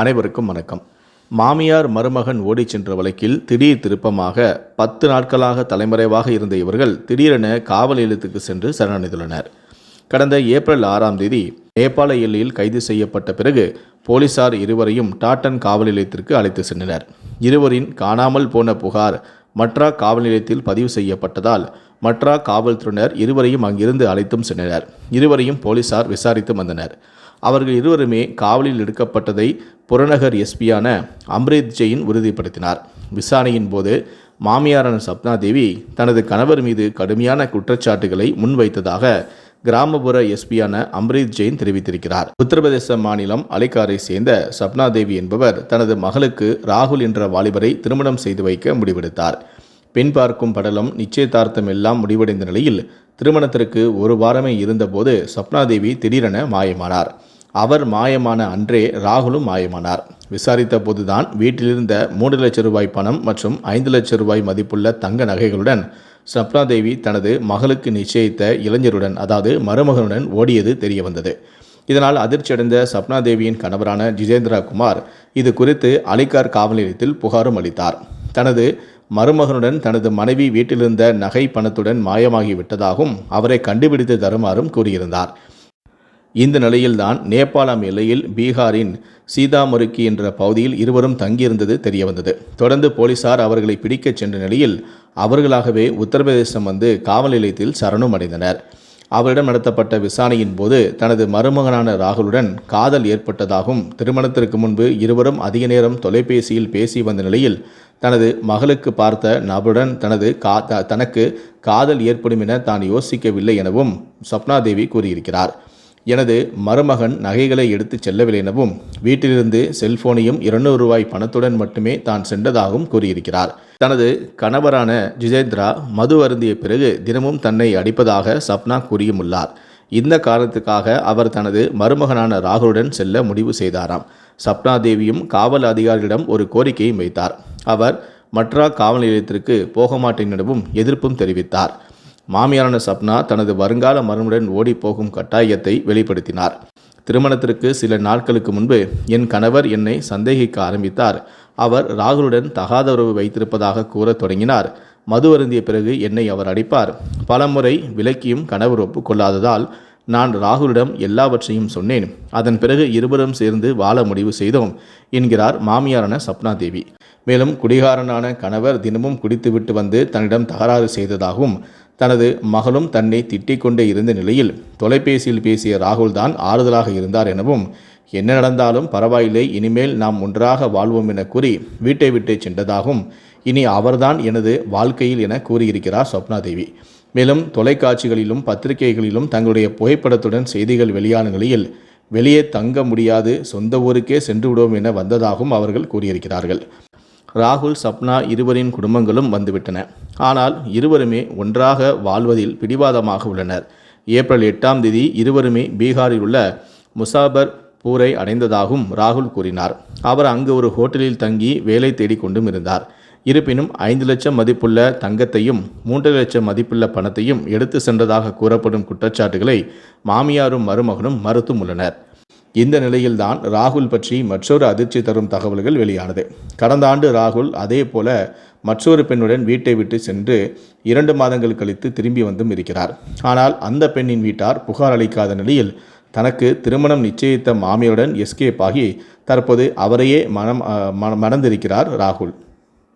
அனைவருக்கும் வணக்கம். மாமியார் மருமகன் ஓடிச் சென்ற வழக்கில் திடீர் திருப்பமாக பத்து நாட்களாக தலைமறைவாக இருந்த இவர்கள் திடீரென காவல் நிலையத்துக்கு சென்று சரணடைந்துள்ளனர். கடந்த ஏப்ரல் ஆறாம் தேதி நேபாள எல்லையில் கைது செய்யப்பட்ட பிறகு போலீசார் இருவரையும் டாட்டன் காவல் நிலையத்திற்கு அழைத்து சென்றனர். இருவரின் காணாமல் போன புகார் மற்ற காவல் நிலையத்தில் பதிவு செய்யப்பட்டதால் மற்றா காவல்துறையினர் இருவரையும் அங்கிருந்து அழைத்தும் சென்றனர். இருவரையும் போலீசார் விசாரித்து வந்தனர். அவர்கள் இருவருமே காவலில் எடுக்கப்பட்டதை புறநகர் எஸ்பியான அம்ரித் ஜெயின் உறுதிப்படுத்தினார். விசாரணையின் போது மாமியாரான சப்னா தேவி தனது கணவர் மீது கடுமையான குற்றச்சாட்டுகளை முன்வைத்ததாக கிராமப்புற எஸ்பியான அம்ரித் ஜெயின் தெரிவித்திருக்கிறார். உத்தரப்பிரதேச மாநிலம் அலிகாரை சேர்ந்த சப்னா தேவி என்பவர் தனது மகளுக்கு ராகுல் என்ற வாலிபரை திருமணம் செய்து வைக்க முடிவெடுத்தார். பெண் பார்க்கும் படலம் நிச்சயதார்த்தம் எல்லாம் முடிவடைந்த நிலையில் திருமணத்திற்கு ஒரு வாரமே இருந்தபோது சப்னாதேவி திடீரென மாயமானார். அவர் மாயமான அன்றே ராகுலும் மாயமானார். விசாரித்த போதுதான் வீட்டிலிருந்த மூன்று லட்சம் ரூபாய் பணம் மற்றும் ஐந்து லட்சம் ரூபாய் மதிப்புள்ள தங்க நகைகளுடன் சப்னாதேவி தனது மகளுக்கு நிச்சயித்த இளைஞருடன் அதாவது மருமகனுடன் ஓடியது தெரிய வந்தது இதனால் அதிர்ச்சியடைந்த சப்னாதேவியின் கணவரான ஜிதேந்திரா குமார் இது குறித்து அலிகார் காவல் நிலையத்தில் புகாரும் அளித்தார். தனது மருமகனுடன் தனது மனைவி வீட்டிலிருந்த நகை பணத்துடன் மாயமாகி விட்டதாகவும் அவரை கண்டுபிடித்து தருமாறும் கூறியிருந்தார். இந்த நிலையில்தான் நேபாளம் எல்லையில் பீகாரின் சீதாமருக்கி என்ற பகுதியில் இருவரும் தங்கியிருந்தது தெரியவந்தது. தொடர்ந்து போலீசார் அவர்களை பிடிக்கச் சென்ற நிலையில் அவர்களாகவே உத்தரப்பிரதேசம் வந்து காவல் நிலையத்தில் சரணம் அடைந்தனர். அவரிடம் நடத்தப்பட்ட விசாரணையின் போது தனது மருமகனான ராகுலுடன் காதல் ஏற்பட்டதாகவும் திருமணத்திற்கு முன்பு இருவரும் அதிக நேரம் தொலைபேசியில் பேசி வந்த நிலையில் தனது மகளுக்கு பார்த்த நபருடன் தனது கா தனக்கு காதல் ஏற்படும் என தான் யோசிக்கவில்லை எனவும் சப்னாதேவி கூறியிருக்கிறார். எனது மருமகன் நகைகளை எடுத்துச் செல்லவில்லை எனவும் வீட்டிலிருந்து செல்போனையும் இருநூறு ரூபாய் பணத்துடன் மட்டுமே தான் சென்றதாகவும் கூறியிருக்கிறார். தனது கணவரான ஜிதேந்திரா மது அருந்திய பிறகு தினமும் தன்னை அடிப்பதாக சப்னா கூறியுமுள்ளார். இந்த காரணத்துக்காக அவர் தனது மருமகனான ராகுலுடன் செல்ல முடிவு செய்தாராம். சப்னா தேவியும் காவல் அதிகாரிகளிடம் ஒரு கோரிக்கையும் வைத்தார். அவர் மட்ரா காவல் நிலையத்திற்கு போக மாட்டேன் எனவும் எதிர்ப்பும் தெரிவித்தார். மாமியாரான சப்னா தனது வருங்கால மருமுடன் ஓடிப்போகும் கட்டாயத்தை வெளிப்படுத்தினார். திருமணத்திற்கு சில நாட்களுக்கு முன்பு என் கணவர் என்னை சந்தேகிக்க ஆரம்பித்தார். அவர் ராகுலுடன் தகாத உறவு வைத்திருப்பதாக கூறத் தொடங்கினார். மது அருந்திய பிறகு என்னை அவர் அடிப்பார். பலமுறை விலக்கியும் கணவர் ஒப்புக்கொள்ளாததால் நான் ராகுலிடம் எல்லாவற்றையும் சொன்னேன். அதன் பிறகு இருவரும் சேர்ந்து வாழ முடிவு செய்தோம் என்கிறார் மாமியாரான சப்னா தேவி. மேலும் குடிகாரனான கணவர் தினமும் குடித்துவிட்டு வந்து தன்னிடம் தகராறு செய்ததாகவும் தனது மகளும் தன்னை திட்டிக் கொண்டே இருந்த நிலையில் தொலைபேசியில் பேசிய ராகுல் தான் ஆறுதலாக இருந்தார் எனவும் என்ன நடந்தாலும் பரவாயில்லை இனிமேல் நாம் ஒன்றாக வாழ்வோம் என கூறி வீட்டை விட்டு சென்றதாகவும் இனி அவர்தான் எனது வாழ்க்கையில் என கூறியிருக்கிறார் சொப்னா தேவி. மேலும் தொலைக்காட்சிகளிலும் பத்திரிகைகளிலும் தங்களுடைய புகைப்படத்துடன் செய்திகள் வெளியான நிலையில் வெளியே தங்க முடியாது சொந்த ஊருக்கே சென்று விடுவோம் என வந்ததாகவும் அவர்கள் கூறியிருக்கிறார்கள். ராகுல் சப்னா இருவரின் குடும்பங்களும் வந்துவிட்டன. ஆனால் இருவருமே ஒன்றாக வாழ்வதில் பிடிவாதமாக உள்ளனர். ஏப்ரல் எட்டாம் தேதி இருவருமே பீகாரில் உள்ள முசாபர் பூரை அடைந்ததாகவும் ராகுல் கூறினார். அவர் அங்கு ஒரு ஹோட்டலில் தங்கி வேலை தேடிக்கொண்டும் இருந்தார். இருப்பினும் ஐந்து லட்சம் மதிப்புள்ள தங்கத்தையும் மூன்று லட்சம் மதிப்புள்ள பணத்தையும் எடுத்து சென்றதாக கூறப்படும் குற்றச்சாட்டுகளை மாமியாரும் மருமகனும் மறுத்தும் உள்ளனர். இந்த நிலையில்தான் ராகுல் பற்றி மற்றொரு அதிர்ச்சி தரும் தகவல்கள் வெளியானது. கடந்த ஆண்டு ராகுல் அதே போல மற்றொரு பெண்ணுடன் வீட்டை விட்டு சென்று இரண்டு மாதங்கள் கழித்து திரும்பி வந்தும் இருக்கிறார். ஆனால் அந்த பெண்ணின் வீட்டார் புகார் அளிக்காத நிலையில் தனக்கு திருமணம் நிச்சயித்த மாமியுடன் எஸ்கேப் ஆகி தற்போது அவரையே மனம் ம- மணந்திருக்கிறார் ராகுல்.